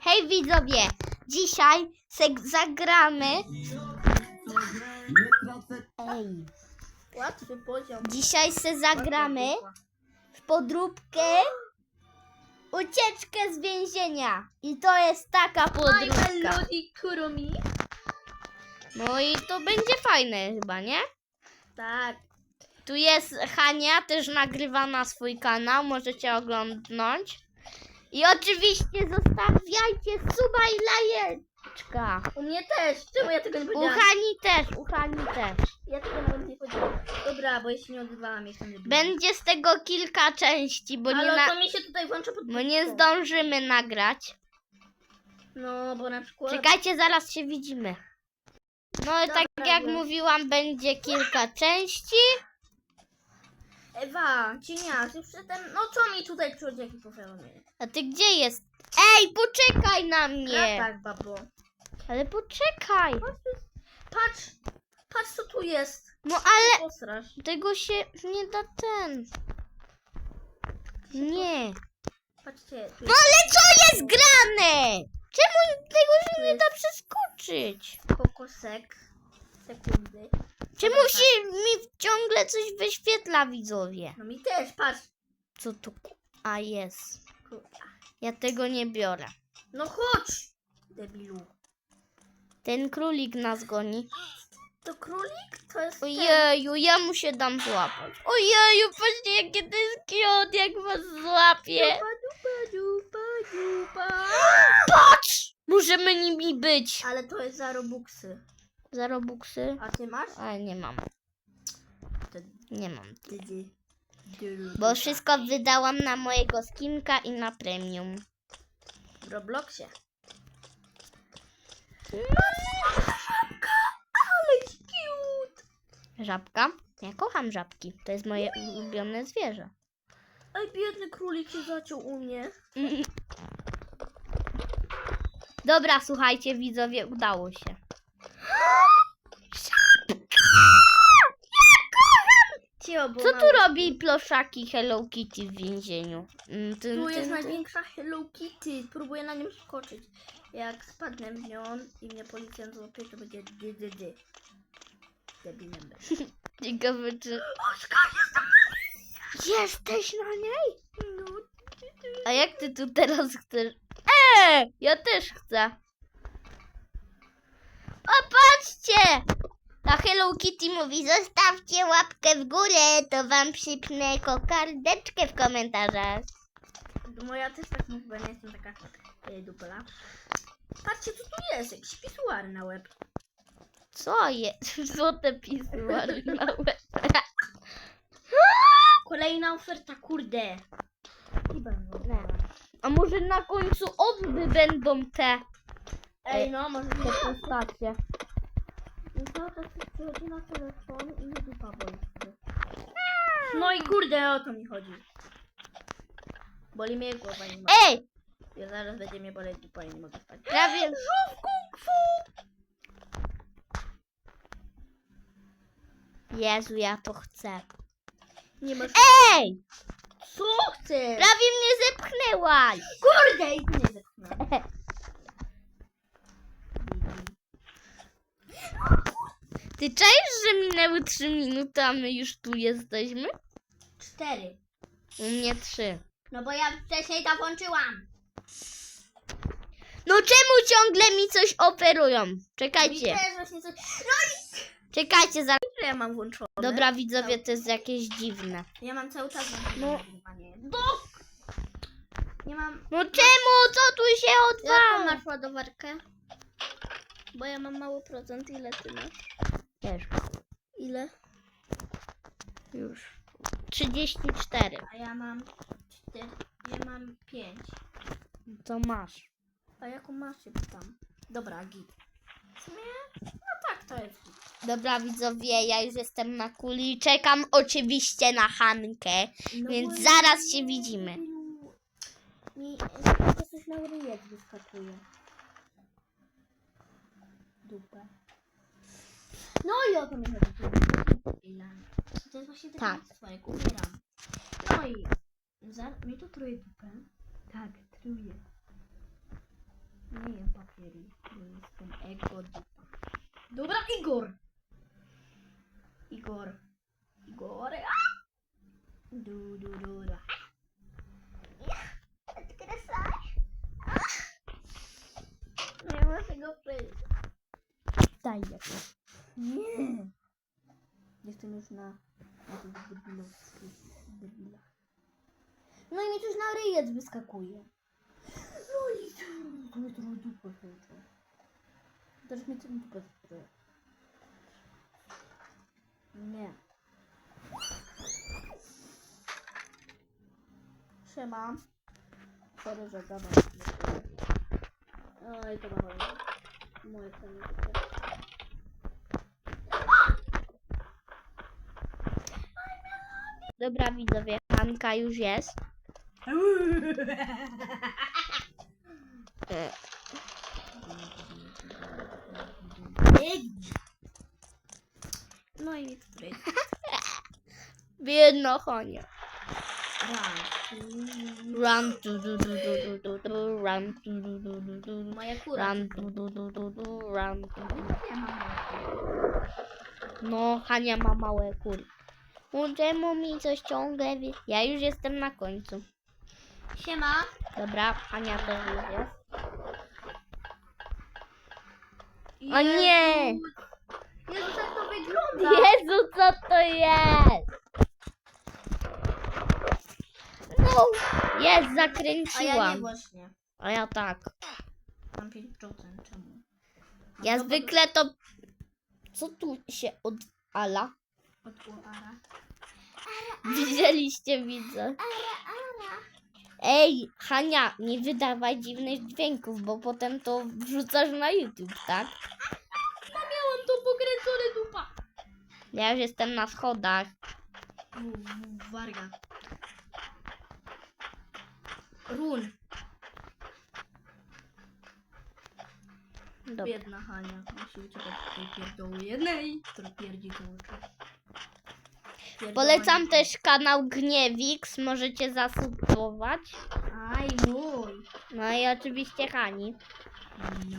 Hej widzowie, dzisiaj se zagramy. Ej. Łatwy poziom. Dzisiaj se zagramy w podróbkę ucieczkę z więzienia. I to jest taka podróbka. Kurumi. No i to będzie fajne chyba, nie? Tak. Tu jest Hania, też nagrywa na swój kanał, możecie oglądnąć. I oczywiście zostawiajcie suba i lajeczka. U mnie też. Czemu ja tego nie U powiedziałam? Hani też, u Hani też. Ja tego nawet nie powiedziałam. Dobra, bo jeśli nie odzywałam, jestem debilem. Będzie z tego kilka części, bo nie, Ale na, to mi się tutaj włącza pod bo nie zdążymy nagrać. No, bo na przykład... Czekajcie, zaraz się widzimy. No i tak Dobra, jak mówiłam, będzie kilka części. Ewa, cienias, już przedtem... No co mi tutaj jakie powiadomienie? A ty gdzie jest? Ej, poczekaj na mnie! Tak, babo. Ale poczekaj! Patrz, patrz co tu jest. No ale Posrasz. tego się nie da ten. Nie. Patrzcie, tu No ale co jest grane? Czemu tego się nie da przeskoczyć? kokosek. Sekundy. Czemu Dobra, się mi ciągle coś wyświetla, widzowie? No mi też, patrz. Co tu? ku- A jest. Kurwa. Ja tego nie biorę. No chodź, debilu. Ten królik nas goni. To królik? To jest ten. Ojeju, ja mu się dam złapać. Ojeju, patrzcie jakie to jest cute, jak was złapie. Dupa, dupa, dupa, dupa. Patrz! Możemy nimi być. Ale to jest za robuxy. Za robuxy? A ty masz? Ale nie mam. Nie mam. Bo wszystko wydałam na mojego skinka i na premium. W Robloxie. Ale cute. Żabka? Ja kocham żabki. To jest moje ulubione zwierzę. Ej, biedny królik się zaciął u mnie. Dobra, słuchajcie, widzowie, udało się. Bo Co tu robi ploszaki Hello Kitty w więzieniu? Mm, Tu jest największa Hello Kitty. Próbuję na nią skoczyć. Jak spadnę w nią i mnie policjant złapie, to będzie dy dy dy. Debilem będę. Ciekawe, czy... Oskar, jestem Jesteś na niej? no. A jak ty tu teraz chcesz? Eee, ja też chcę. O, patrzcie! A Hello Kitty mówi, zostawcie łapkę w górę, to wam przypnę kokardeczkę w komentarzach. Moja też tak mówi, bo ja nie jestem taka e, dupla. Patrzcie, co tu jest? Jakiś pisuar na łeb. Co jest? Złote pisuary na łeb. Kolejna oferta, kurde. I będą. A może na końcu odby będą te, Ej, no, może te postacie? To przychodzi na telefon i nie dupa. No i kurde, o to mi chodzi. Boli mnie głowa, nie mogę. Ej, Ja zaraz będzie mnie boleć dupa i nie mogę spać. prawie... Żółw kung fu! Jezu, ja to chcę. Nie masz... Ej, Co chcesz? prawie mnie zepchnęłaś. Kurde, i ty nie zepchnę. Ty czaisz, że minęły 3 minuty, a my już tu jesteśmy? Cztery. U mnie 3. No bo ja wcześniej to włączyłam. No czemu ciągle mi coś operują? Mi Czekajcie, też właśnie coś... czekajcie, za... Że ja mam włączone. Dobra widzowie, to jest jakieś dziwne. Ja mam cały czas włączone No. nagrywanie. Do... Nie mam... No czemu? Co tu się Jaką odwala? masz ładowarkę? Bo ja mam mało procent. Ile ty masz? Też, Ile? już. 34. A ja mam cztery. Ja mam pięć. To masz. A jaką masz się pytam? Dobra, git. W sumie? No tak, to jest git. Dobra widzowie, ja już jestem na kuli. Czekam oczywiście na Hankę. No Więc bo- zaraz się widzimy. Mi e, coś na ryjek wyskakuje. Dupę. No i o to mi chodzi. To jest właśnie Tak. takie jak umieram. No i za, mnie to truje dupę. Tak, truje. Nie jem papieru, bo jestem ego dupa. Dobra, Igor! Igor. Igor. A! Du, du, du, du. Nie muszę go przejść. Daj jak. Nie. Jestem już na, na tych debilowskich debilach. No i mi coś na ryjec wyskakuje. No i to mi trochę dupę kończą. Teraz mi ten dupę stroje. Nie. Siema. Sorry, że gadam. Oj, to dawaj. Moje to nie będzie. Dobra widzowie, Hanka już jest. E, No i Hania. Raz. Run, du, du, du, du, du, du, du, run, du, du, du, du, du, Moja kura. run, du, du, du, du, du, run. Ja mam No, Hania ma małe kury. Czemu mi coś ciągle... Ja już jestem na końcu. Siema. Dobra, Hania też już jest. O nie! Jezu, jak to wygląda. Jezu, co to jest? No, jest, A ja nie zakręciłam. właśnie. A ja tak. Mam 5%, czemu? Ja zwykle to... Co tu się odala? Od uara. Widzieliście, widzę. Ej, Hania, nie wydawaj dziwnych dźwięków, bo potem to wrzucasz na YouTube, tak? Miałam to pokręcone dupa. Ja już jestem na schodach. Warga. Run. Dobra. Biedna Hania. Musi uciekać od tej pierdoły jednej, która pierdzi cały czas. Polecam też kanał Gniewix, możecie zasubskrybować. Aj, mój. No i oczywiście Hani, No.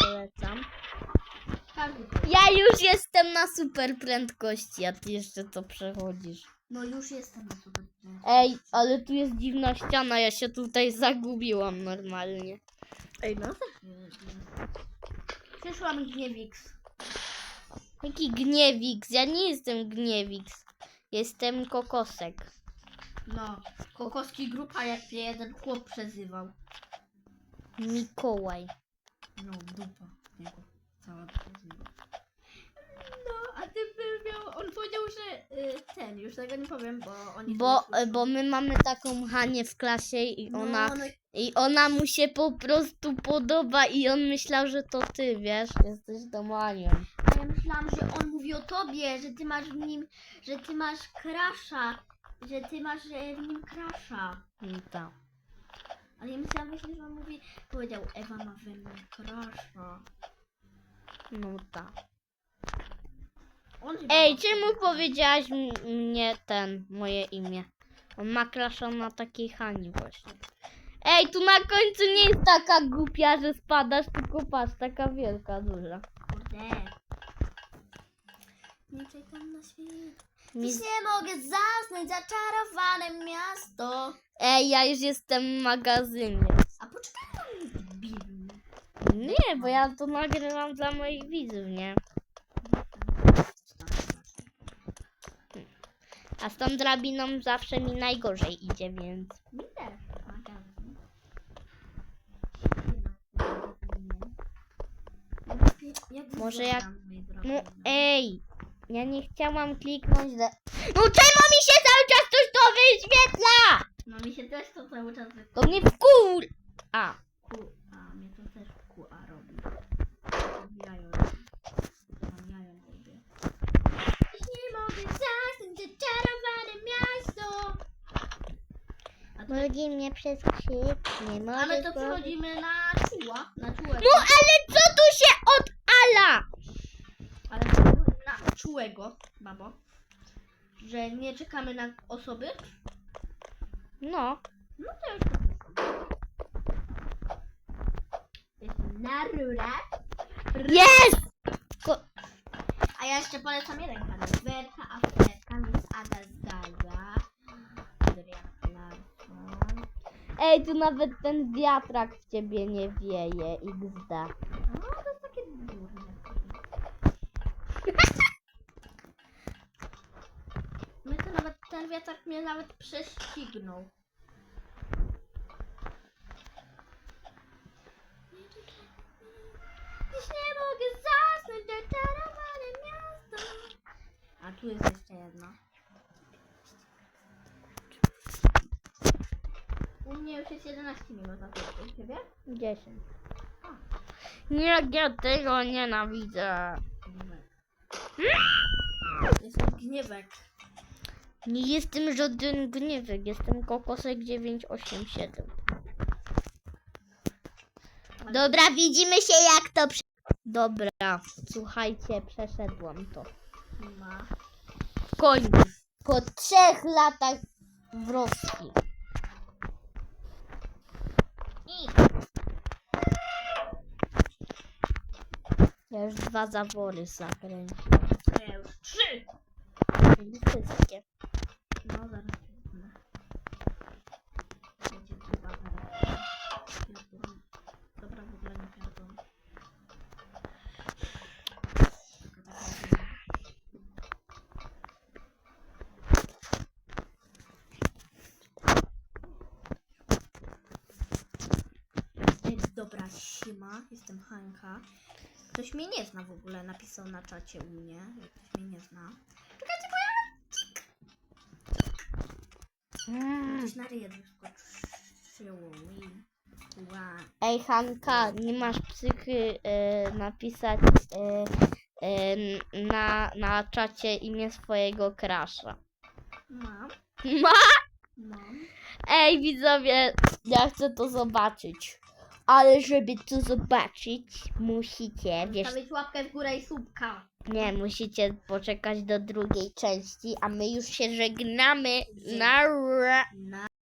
polecam. Każdy. Ja już jestem na super prędkości, a ty jeszcze to przechodzisz. No już jestem na super. Ej, ale tu jest dziwna ściana, ja się tutaj zagubiłam normalnie. Ej, no Przyszłam Gniewix. Jaki Gniewix? Ja nie jestem Gniewix. Jestem Kokosek. No, kokoski grupa jak mnie jeden chłop przezywał. Mikołaj. No, dupa. Jego cała przezywa. No, a ty by miał, on powiedział, że y, ten, już tego nie powiem, bo oni Bo, bo my mamy taką Hanię w klasie i No, ona, no, i ona mu się po prostu podoba i on myślał, że to ty, wiesz, jesteś tą Anią. Ja myślałam, że on mówi o tobie, że ty masz w nim, że ty masz krasza, że ty masz e, w nim krasza. I tak. Ale ja myślałam właśnie, że on mówi, powiedział, Ewa ma we mnie krasza. No tak. On chyba Ej, ma czemu powiedziałaś m- mnie ten, moje imię? On ma klasza na takiej Hani właśnie. Ej, tu na końcu nie jest taka głupia, że spadasz, tylko patrz, taka wielka, duża. Nie czekam na świt. Mi... Dziś nie mogę zasnąć, zaczarowane miasto. Ej, ja już jestem w magazynie. A poczekaj na mnie, Bill. Nie, bo ja to nagrywam dla moich widzów, nie? A z tą drabiną zawsze mi najgorzej idzie, więc... Mi też. Może jak- No drodzy? ej, ja nie chciałam kliknąć, że... No czemu mi się cały czas coś to wyświetla? No mi się też to cały czas wyku... To mnie wkur... A, A, mnie to też QA robi. Jajo robi. Mam jajo robię. Nie mogę zasnąć, zaczarowane miasto. A to, Mulgi mnie przez krzyk, nie mogę... ale to przechodzimy na czuła, na czułego. No ale co tu się odala? Ale czułego, babo. Że nie czekamy na osoby. No, No to już to wyszło. Jest na rurę. Jest! Ko- A ja jeszcze polecam jeden kanał. Werka Afetka, Miss Ada Clarkson. Ej, tu nawet ten wiatrak w ciebie nie wieje. XD. No, to jest takie durne. My to nawet, ten wiatrak mnie nawet prześcignął. Dziś nie mogę zasnąć, zaczarowane miasto. A tu jest jeszcze jedno. U mnie już jest 11 minut na u ciebie? 10. Nie, ja tego nienawidzę. Gniewek. Jestem gniewek. Nie jestem żaden gniewek, jestem kokosek 987. Dobra, widzimy się jak to prze... Dobra, słuchajcie, przeszedłam to. Ma. W końcu. Po trzech latach wroski. I Ja już dwa zawory zakręciłem. ja już trzy. Wszystkie. No zaraz wezmę. Będzie chyba zaraz. Pierdolę. Dobra, w ogóle nie pierdolę. Taka taka Ej, Dobra, siema, jestem Hanka. Ktoś mnie nie zna w ogóle, napisał na czacie u mnie, jak ktoś mnie nie zna. Czekajcie, bo ja... Mm. Ktoś na ryję wyskoczyło mi. Ła. Ej Hanka, nie masz psychy e, napisać e, e, na, na czacie imię swojego krasza. Mam, Ma? mam. Ej widzowie, ja chcę to zobaczyć. Ale żeby to zobaczyć, musicie, wiesz, Stawić łapkę w górę i słupka. nie, musicie poczekać do drugiej części, a my już się żegnamy. Na Na